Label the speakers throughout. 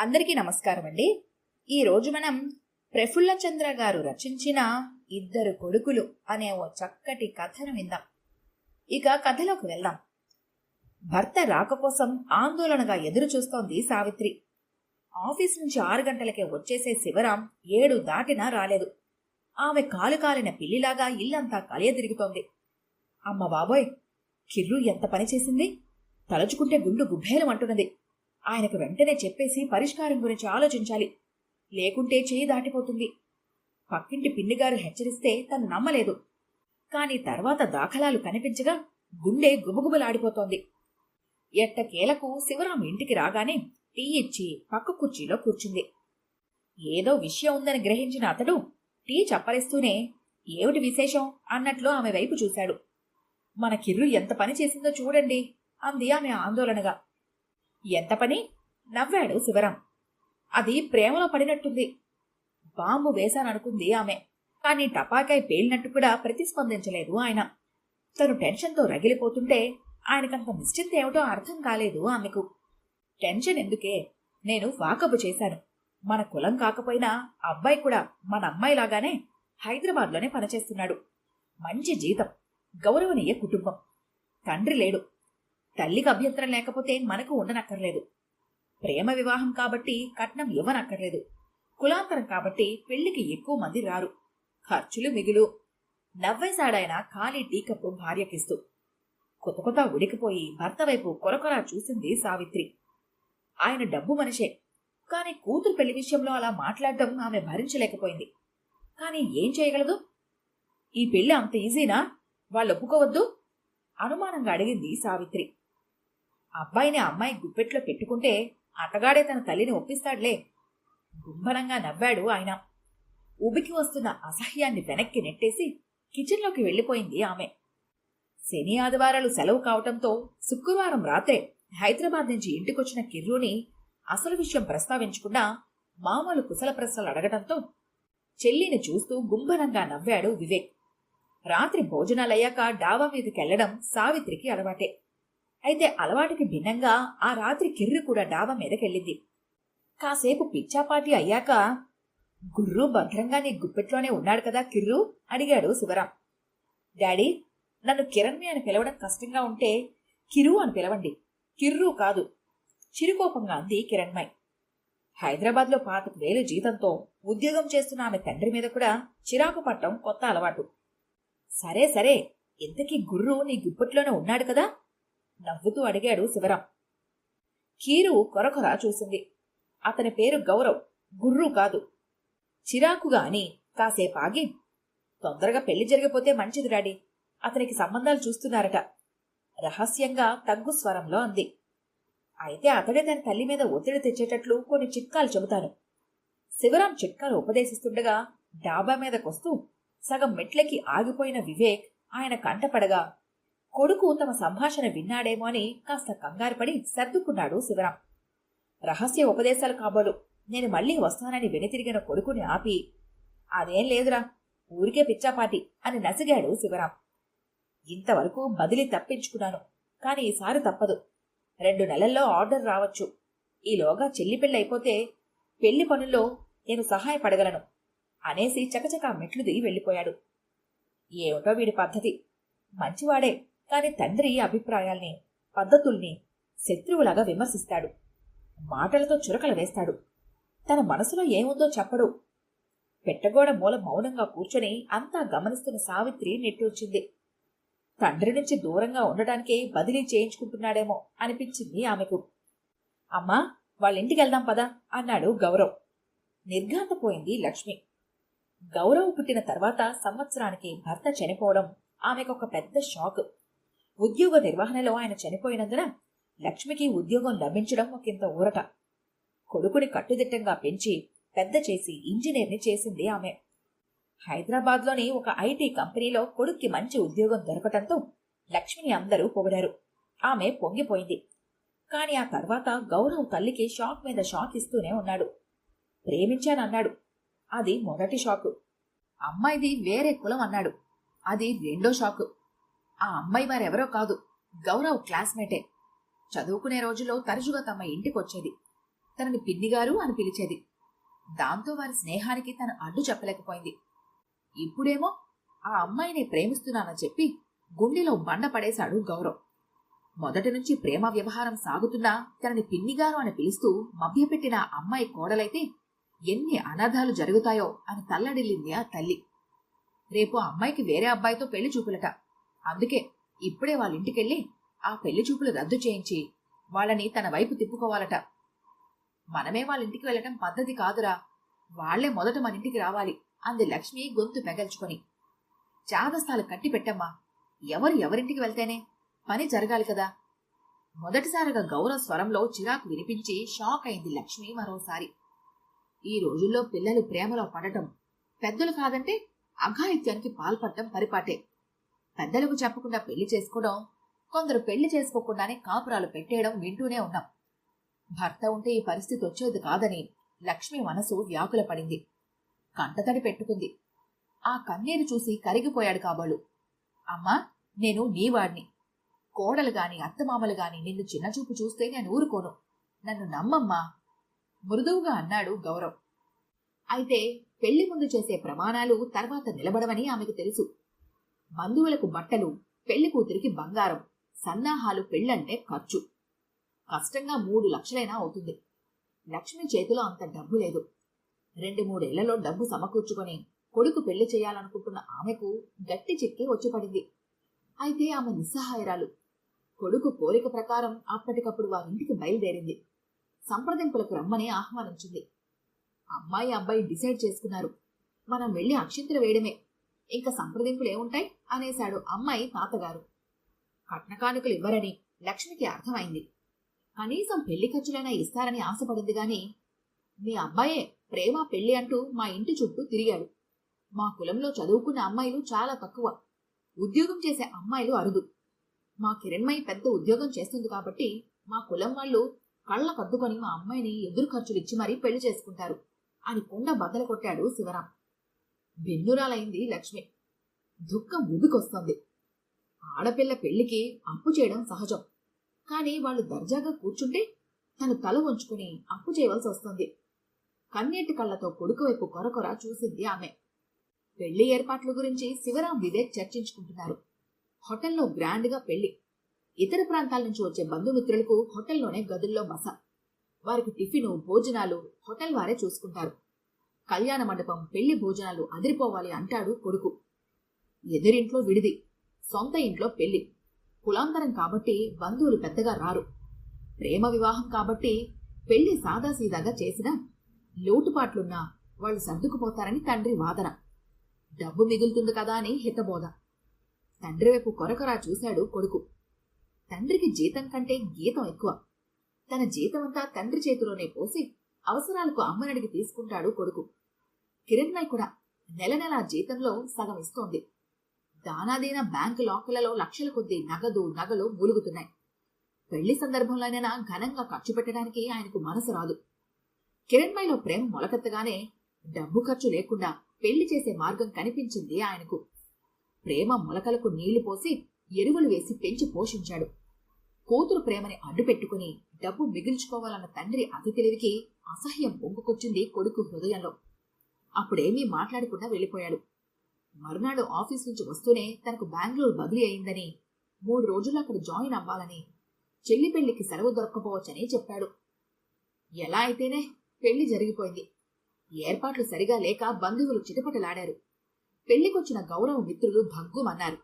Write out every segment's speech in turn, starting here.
Speaker 1: అందరికీ నమస్కారం అండి ఈరోజు మనం ప్రఫుల్ల చంద్ర గారు రచించిన ఇద్దరు కొడుకులు అనే ఓ చక్కటి కథను విందాం. ఇక కథలోకి వెళ్దాం. భర్త రాక కోసం ఆందోళనగా ఎదురు చూస్తోంది సావిత్రి. ఆఫీస్ నుంచి ఆరు గంటలకే వచ్చేసే శివరాం ఏడు దాటినా రాలేదు. ఆమె కాలు కాలిన పిల్లిలాగా ఇల్లంతా కలియ తిరుగుతోంది అమ్మ బాబోయ్ కిర్రు ఎంత పని చేసింది? తలుచుకుంటే గుండు గుబ్బేలం అంటున్నది. ఆయనకు వెంటనే చెప్పేసి పరిష్కారం గురించి ఆలోచించాలి. లేకుంటే చేయి దాటిపోతుంది. పక్కింటి పిన్నిగారు హెచ్చరిస్తే తను నమ్మలేదు. కాని తర్వాత దాఖలాలు కనిపించగా గుండె గుబగుబలాడిపోతోంది. ఎట్టకేలకు శివరాం ఇంటికి రాగానే టీ ఇచ్చి పక్క కుర్చీలో కూర్చుంది. ఏదో విషయం ఉందని గ్రహించిన అతడు టీ చప్పరిస్తూనే ఏమిటి విశేషం అన్నట్లు ఆమె వైపు చూశాడు. మన కిర్రు ఎంత పని చేసిందో చూడండి అంది ఆమె ఆందోళనగా. ఎంత పని? నవ్వాడు శివరాం అది ప్రేమలో పడినట్టుంది. బాంబు వేశాననుకుంది ఆమె. కాని టపాకాయ పేలినట్టు కూడా ప్రతిస్పందించలేదు ఆయన. తను టెన్షన్తో రగిలిపోతుంటే ఆయనకంత నిశ్చింత ఏమిటో అర్థం కాలేదు ఆమెకు. టెన్షన్ ఎందుకే? నేను వాకబు చేశాను. మన కులం కాకపోయినా అబ్బాయి కూడా మన అమ్మాయిలాగానే హైదరాబాద్లోనే పనిచేస్తున్నాడు. మంచి జీతం. గౌరవనీయ కుటుంబం. తండ్రి లేడు. తల్లికి అభ్యంతరం లేకపోతే మనకు ఉండనక్కర్లేదు. ప్రేమ వివాహం కాబట్టి కట్నం ఇవ్వనక్కర్లేదు. కులాంతరం కాబట్టి పెళ్ళికి ఎక్కువ మంది రారు. ఖర్చులు మిగులు. నవ్వేశాడాయన ఖాళీ టీకప్పు భార్యకిస్తూ. కొత్త కొత్త ఉడికిపోయి భర్త వైపు కొరకొరా చూసింది సావిత్రి. ఆయన డబ్బు మనిషే. కాని కూతురు పెళ్ళి విషయంలో అలా మాట్లాడడం ఆమె భరించలేకపోయింది. కాని ఏం చేయగలదు? ఈ పెళ్ళి అంత ఈజీనా? వాళ్ళు ఒప్పుకోవద్దు అనుమానంగా అడిగింది సావిత్రి. అబ్బాయిని అమ్మాయి గుప్పెట్లో పెట్టుకుంటే అతగాడే తన తల్లిని ఒప్పిస్తాడులే. గుంభనంగా నవ్వాడు ఆయన. ఉబికి వస్తున్న అసహ్యాన్ని వెనక్కి నెట్టేసి కిచెన్లోకి వెళ్ళిపోయింది ఆమె. శని ఆదివారాలు సెలవు కావటంతో శుక్రవారం రాత్రే హైదరాబాద్ నుంచి ఇంటికొచ్చిన కిర్రూని అసలు విషయం ప్రస్తావించకుండా మామూలు కుశల ప్రశ్నలు అడగటంతో చెల్లిని చూస్తూ గుంభనంగా నవ్వాడు వివేక్. రాత్రి భోజనాలయ్యాక డాబా మీదకెళ్ళడం సావిత్రికి అలవాటే. అయితే అలవాటుకి భిన్నంగా ఆ రాత్రి కిర్రు కూడా డాబా మీదకెళ్ళింది. కాసేపు పిచ్చాపాటి అయ్యాక గుర్రు భద్రంగా నీ గుప్పెట్లోనే ఉన్నాడు కదా కిర్రు? అడిగాడు శివరాం డాడీ నన్ను కిరణ్మి అని పిలవడం కష్టంగా ఉంటే కిరు అని పిలవండి. కిర్రు కాదు. చిరుకోపంగా అంది కిరణ్మయ్ హైదరాబాద్లో పాతకు వేలు జీతంతో ఉద్యోగం చేస్తున్న ఆమె తండ్రి మీద కూడా చిరాకు పట్టం కొత్త అలవాటు. సరే సరే ఇంతకీ గుర్రు నీ గుప్పట్లోనే ఉన్నాడు కదా? నవ్వుతూ అడిగాడు శివరాం. కీరు కొరకొర చూసింది. అతని పేరు గౌరవ్ గుర్రు కాదు. చిరాకుగా అని కాసేపు ఆగి తొందరగా పెళ్ళి జరిగిపోతే మంచిది డాడీ. అతనికి సంబంధాలు చూస్తున్నారట. రహస్యంగా తగ్గు స్వరంలో అంది. అయితే అతడే తన తల్లి మీద ఒత్తిడి తెచ్చేటట్లు కొన్ని చిట్కాలు చెబుతాను. శివరాం చిట్కాలు ఉపదేశిస్తుండగా డాబా మీదకొస్తూ సగం మెట్లకి ఆగిపోయిన వివేక్ ఆయన కంటపడగా కొడుకు తమ సంభాషణ విన్నాడేమో అని కాస్త కంగారుపడి సర్దుకున్నాడు శివరాం. రహస్య ఉపదేశాలు కాబోలు. నేను మళ్ళీ వస్తానని వెనుతిరిగిన కొడుకుని ఆపి అదేం లేదురా ఊరికే పిచ్చాపాటి అని నసిగాడు శివరాం. ఇంతవరకు బదిలీ తప్పించుకున్నాను కాని ఈసారి తప్పదు. రెండు నెలల్లో ఆర్డర్ రావచ్చు. ఈలోగా చెల్లి పెళ్ళైపోతే అయిపోతే పెళ్ళి పనుల్లో నేను సహాయపడగలను అనేసి చకచకా మెట్లు దిగి వెళ్ళిపోయాడు. ఏమిటో వీడి పద్ధతి? మంచివాడే కాని తండ్రి అభిప్రాయాల్ని పద్ధతుల్ని శత్రువులాగా విమర్శిస్తాడు. మాటలతో చురకలు వేస్తాడు. తన మనసులో ఏముందో చెప్పడు. పెట్టగోడ మూల మౌనంగా కూర్చొని అంతా గమనిస్తున్న సావిత్రి నెట్టూర్చింది. తండ్రి నుంచి దూరంగా ఉండటానికే బదిలీ చేయించుకుంటున్నాడేమో అనిపించింది ఆమెకు. అమ్మా వాళ్ళింటికి వెళ్దాం పదా అన్నాడు గౌరవ్. నిర్ఘాంతపోయింది లక్ష్మి. గౌరవ్ పుట్టిన తర్వాత సంవత్సరానికి భర్త చనిపోవడం ఆమెకొక పెద్ద షాక్. ఉద్యోగ నిర్వహణలో ఆయన చనిపోయినందున లక్ష్మికి ఉద్యోగం లభించడం ఒకంత ఊరట. కొడుకుని కట్టుదిట్టంగా పెంచి పెద్ద చేసి ఇంజనీర్ని చేసింది ఆమె. హైదరాబాద్లోని ఒక ఐటీ కంపెనీలో కొడుక్కి మంచి ఉద్యోగం దొరకటంతో లక్ష్మిని అందరూ పొగిడారు. ఆమె పొంగిపోయింది. కాని ఆ తర్వాత గౌరవ్ తల్లికి షాక్ మీద షాక్ ఇస్తూనే ఉన్నాడు. ప్రేమించానన్నాడు. అది మొదటి షాకు. అమ్మాయిది వేరే కులం అన్నాడు. అది రెండో షాకు. ఆ అమ్మాయి మరెవరో కాదు. గౌరవ్ క్లాస్మేటే. చదువుకునే రోజుల్లో తరచుగా తమ ఇంటికొచ్చేది. తనని పిన్నిగారు అని పిలిచేది. దాంతో వారి స్నేహానికి తను అడ్డు చెప్పలేకపోయింది. ఇప్పుడేమో ఆ అమ్మాయిని ప్రేమిస్తున్నానని చెప్పి గుండెలో బండ పడేశాడు గౌరవ్. మొదటి నుంచి ప్రేమ వ్యవహారం సాగుతున్నా తనని పిన్నిగారు అని పిలుస్తూ మభ్యపెట్టిన అమ్మాయి కోడలైతే ఎన్ని అనాథాలు జరుగుతాయో అని తల్లడిల్లింది ఆ తల్లి. రేపు ఆ అమ్మాయికి వేరే అబ్బాయితో పెళ్ళి చూపులట. అందుకే ఇప్పుడే వాళ్ళ ఇంటికెళ్ళి ఆ పెళ్ళి చూపులు రద్దు చేయించి వాళ్ళని తన వైపు తిప్పుకోవాలట. మనమే వాళ్ళ ఇంటికి వెళ్ళటం పద్ధతి కాదురా. వాళ్ళే మొదట మన ఇంటికి రావాలి అంది లక్ష్మి గొంతు పెగల్చుకొని. చాదస్తాలు కట్టి పెట్టమ్మా ఎవరు ఎవరింటికి వెళ్తేనే పని జరగాలి కదా. మొదటిసారిగా గౌరవ స్వరంలో చిరాకు వినిపించి షాక్ అయింది లక్ష్మి మరోసారి. ఈ రోజుల్లో పిల్లలు ప్రేమలో పడటం పెద్దలు కాదంటే అఘాయిత్యానికి పాల్పడటం పరిపాటే. పెద్దలకు చెప్పకుండా పెళ్ళి చేసుకోవడం కొందరు పెళ్ళి చేసుకోకుండానే కాపురాలు పెట్టేయడం వింటూనే ఉన్నాం. భర్త ఉంటే ఈ పరిస్థితి వచ్చేది కాదని లక్ష్మి మనసు వ్యాకుల పడింది. కంటతడి పెట్టుకుంది. ఆ కన్నీరు చూసి కరిగిపోయాడు కాబోలు. అమ్మా నేను నీవాడిని కోడలు గాని అత్తమామలు గాని నిన్ను చిన్నచూపు చూస్తే నేను ఊరుకోను. నన్ను నమ్మమ్మా మృదువుగా అన్నాడు గౌరవ్. అయితే పెళ్ళి ముందు చేసే ప్రమాణాలు తర్వాత నిలబడవని ఆమెకు తెలుసు. బంధువులకు బట్టలు పెళ్ళి కూతురికి బంగారం సన్నాహాలు పెళ్ళంటే ఖర్చు. కష్టంగా మూడు లక్షలైనా అవుతుంది. లక్ష్మి చేతిలో అంత డబ్బు లేదు. రెండు మూడేళ్ళలో డబ్బు సమకూర్చుకొని కొడుకు పెళ్ళి చేయాలనుకుంటున్న ఆమెకు గట్టి చిక్కి వచ్చి పడింది. అయితే ఆమె నిస్సహాయరాలు. కొడుకు కోరిక ప్రకారం అప్పటికప్పుడు వారింటికి బయలుదేరింది. సంప్రదింపులకు రమ్మని ఆహ్వానించింది. అమ్మాయి అబ్బాయి డిసైడ్ చేసుకున్నారు. మనం వెళ్ళి అక్షింతలు వేయడమే. ఇంకా సంప్రదింపులు ఏముంటాయి? అనేశాడు అమ్మాయి తాతగారు. కట్నకానుకలు ఇవ్వరని లక్ష్మికి అర్థమైంది. కనీసం పెళ్ళి ఖర్చులైనా ఇస్తారని ఆశపడింది గాని మీ అబ్బాయే ప్రేమ పెళ్ళి అంటూ మా ఇంటి చుట్టూ తిరిగాడు. మా కులంలో చదువుకున్న అమ్మాయిలు చాలా తక్కువ. ఉద్యోగం చేసే అమ్మాయిలు అరుదు. మా కిరణ్మయి పెద్ద ఉద్యోగం చేస్తుంది కాబట్టి మా కులం వాళ్ళు కళ్ళ కద్దుకొని మా అమ్మాయిని ఎదురు ఖర్చులు ఇచ్చి మరీ పెళ్ళి చేసుకుంటారు అని కుండ బద్దలు కొట్టాడు శివరాం. బెన్నురాలైంది లక్ష్మి. దుఃఖం ఊబికొస్తోంది. ఆడపిల్ల పెళ్ళికి అప్పు చేయడం సహజం. కానీ వాళ్ళు దర్జాగా కూర్చుంటే తను తల వంచుకుని అప్పు చేయవలసి వస్తుంది. కన్నీటి కళ్ళతో కొడుకు వైపు కొరకొర చూసింది ఆమె. పెళ్ళి ఏర్పాట్ల గురించి శివరాం వివేక్ చర్చించుకుంటున్నారు. హోటల్లో గ్రాండ్గా పెళ్ళి. ఇతర ప్రాంతాల నుంచి వచ్చే బంధుమిత్రులకు హోటల్లోనే గదుల్లో బస. వారికి టిఫిను భోజనాలు హోటల్ వారే చూసుకుంటారు. కళ్యాణ మండపం పెళ్ళి భోజనాలు అదిరిపోవాలి అంటాడు కొడుకు. ఎదురింట్లో విడిది సొంత ఇంట్లో పెళ్ళి. కులాంతరం కాబట్టి బంధువులు పెద్దగా రారు. ప్రేమ వివాహం కాబట్టి పెళ్ళి సాదాసీదాగా చేసినా లోటుపాట్లున్నా వాళ్ళు సర్దుకుపోతారని తండ్రి వాదన. డబ్బు మిగులుతుంది కదా అని హితబోధ. తండ్రి వైపు కొరకొరా చూశాడు కొడుకు. తండ్రికి జీతం కంటే గీతం ఎక్కువ. తన జీతమంతా తండ్రి చేతిలోనే పోసి అవసరాలకు అమ్మనడికి తీసుకుంటాడు కొడుకు. కిరణ్మయ్ కూడా నెల నెల జీతంలో సగం ఇస్తోంది. దానాదీన బ్యాంకు లాకర్లలో లక్షల కొద్దీ నగదు నగలు మూలుగుతున్నాయి. పెళ్ళి సందర్భంలోనైనా ఘనంగా ఖర్చు పెట్టడానికి ఆయనకు మనసు రాదు. కిరణ్మయ్లో ప్రేమ మొలకెత్తగానే డబ్బు ఖర్చు లేకుండా పెళ్ళి చేసే మార్గం కనిపించింది ఆయనకు. ప్రేమ మొలకలకు నీళ్ళు పోసి ఎరువులు వేసి పెంచి పోషించాడు. కూతురు ప్రేమని అడ్డుపెట్టుకుని డబ్బు మిగిల్చుకోవాలన్న తండ్రి అతి తెలివికి అసహ్యం పొంగుకొచ్చింది కొడుకు హృదయంలో. అప్పుడేమీ మాట్లాడకుండా వెళ్ళిపోయాడు. మరునాడు ఆఫీస్ నుంచి వస్తూనే తనకు బెంగళూరు బదిలీ అయిందని మూడు రోజులు అక్కడ జాయిన్ అవ్వాలని చెల్లి పెళ్ళికి సెలవు దొరక్కపోవచ్చని చెప్పాడు. ఎలా అయితేనే పెళ్ళి జరిగిపోయింది. ఏర్పాట్లు సరిగా లేక బంధువులు చిటపటలాడారు. పెళ్ళికొచ్చిన గౌరవ మిత్రులు భగ్గుమన్నారు.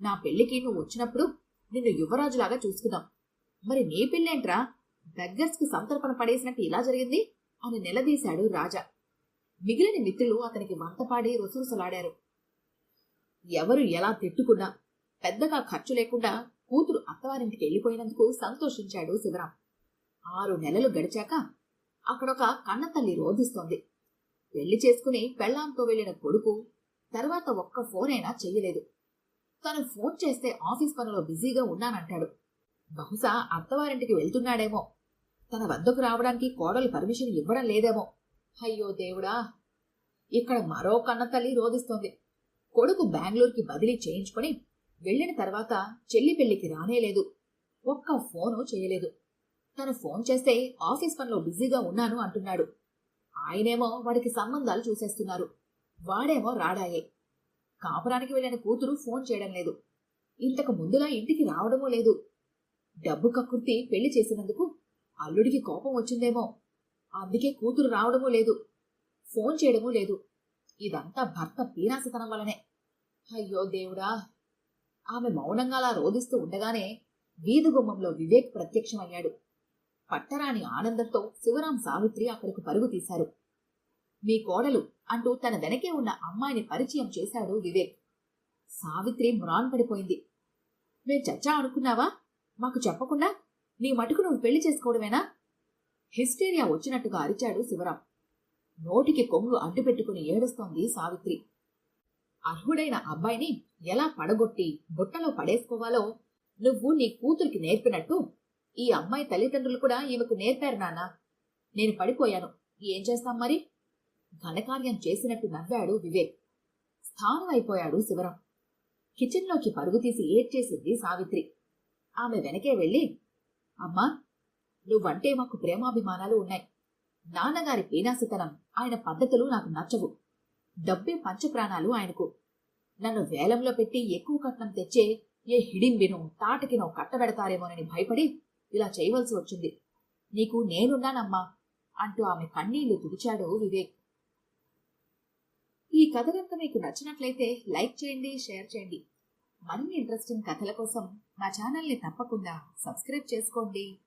Speaker 1: నా పెళ్ళికి నువ్వు వచ్చినప్పుడు నిన్ను యువరాజులాగా చూసుకుందాం. మరి నీ పెళ్ళేంట్రా? బెగ్గర్స్కు సంతర్పణ పడేసినట్టు ఇలా జరిగింది? అని నిలదీశాడు రాజా. మిగిలిన మిత్రులు అతనికి వంతపాడి రుసరుసలాడారు. ఎవరు ఎలా తిట్టుకున్నా పెద్దగా ఖర్చు లేకుండా కూతురు అత్తవారింటికి వెళ్ళిపోయినందుకు సంతోషించాడు శివరాం. ఆరు నెలలు గడిచాక అక్కడొక కన్నతల్లి రోధిస్తోంది. పెళ్ళి చేసుకుని పెళ్ళాంతో వెళ్ళిన కొడుకు తర్వాత ఒక్క ఫోన్ అయినా చెయ్యలేదు. తను ఫోన్ చేస్తే ఆఫీస్ పనిలో బిజీగా ఉన్నానంటాడు. బహుశా అత్తవారింటికి వెళ్తున్నాడేమో. తన వద్దకు రావడానికి కోడలు పర్మిషన్ ఇవ్వడం లేదేమో. అయ్యో దేవుడా ఇక్కడ మరో కన్నతల్లి రోధిస్తోంది. కొడుకు బెంగళూరుకి బదిలీ చేయించుకొని వెళ్ళిన తర్వాత చెల్లి పెళ్ళికి రానేలేదు ఒక్క ఫోను చేయలేదు. తను ఫోన్ చేస్తే ఆఫీస్ పనిలో బిజీగా ఉన్నాను అంటున్నాడు. ఆయనేమో వాడికి సంబంధాలు చూసేస్తున్నారు. వాడేమో రాడాయే. కాపురానికి వెళ్ళిన కూతురు ఫోన్ చేయడం లేదు. ఇంతకు ముందులా ఇంటికి రావడమూ లేదు. డబ్బు కక్కుర్తి పెళ్ళి చేసినందుకు అల్లుడికి కోపం వచ్చిందేమో. అందుకే కూతురు రావడమూ లేదు ఫోన్ చేయడమూ లేదు. ఇదంతా భర్త పీనాసితనం వలనే అయ్యో దేవుడా! ఆమె మౌనంగా అలా రోధిస్తూ ఉండగానే వీధి గుమ్మంలో వివేక్ ప్రత్యక్షమయ్యాడు. పట్టరాని ఆనందంతో శివరాం సావిత్రి అక్కడికి పరుగు తీశారు. మీ కోడలు అంటూ తన వెనకే ఉన్న అమ్మాయిని పరిచయం చేశాడు వివేక్. సావిత్రి మ్రాన్ పడిపోయింది మేం చచ్చా అనుకున్నావా? మాకు చెప్పకుండా నీ మటుకు నువ్వు పెళ్ళి చేసుకోవడమేనా? హిస్టీరియా వచ్చినట్టుగా అరిచాడు శివరాం. నోటికి కొంగు అడ్డుపెట్టుకుని ఏడుస్తోంది సావిత్రి. అర్హుడైన అబ్బాయిని ఎలా పడగొట్టి బుట్టలో పడేసుకోవాలో నువ్వు నీ కూతురికి నేర్పినట్టు ఈ అమ్మాయి తల్లిదండ్రులు కూడా ఈమెకు నేర్పారు నాన్న. నేను పడిపోయాను. ఏం చేస్తాం మరి? ఘనకార్యం చేసినట్టు నవ్వాడు వివేక్. స్థానం అయిపోయాడు శివరం. కిచెన్లోకి పరుగు తీసి ఏడ్చేసింది సావిత్రి. ఆమె వెనకే వెళ్ళి అమ్మా నువ్వంటే మాకు ప్రేమాభిమానాలు ఉన్నాయి. నాన్నగారి పీనాసితనం ఆయన పద్ధతులు నాకు నచ్చవు. డబ్బే పంచప్రాణాలు ఆయనకు. నన్ను వేలంలో పెట్టి ఎక్కువ కట్నం తెచ్చే ఏ హిడింబినో తాటకినో కట్టబెడతారేమోనని భయపడి ఇలా చేయవలసి వచ్చింది. నీకు నేనున్నానమ్మా అంటూ ఆమె కన్నీళ్ళు తుడిచాడు వివేక్. ఈ కథ కనుక మీకు నచ్చినట్లయితే లైక్ చేయండి షేర్ చేయండి. మరిన్ని ఇంట్రెస్టింగ్ కథల కోసం మా ఛానల్ని తప్పకుండా సబ్స్క్రైబ్ చేసుకోండి.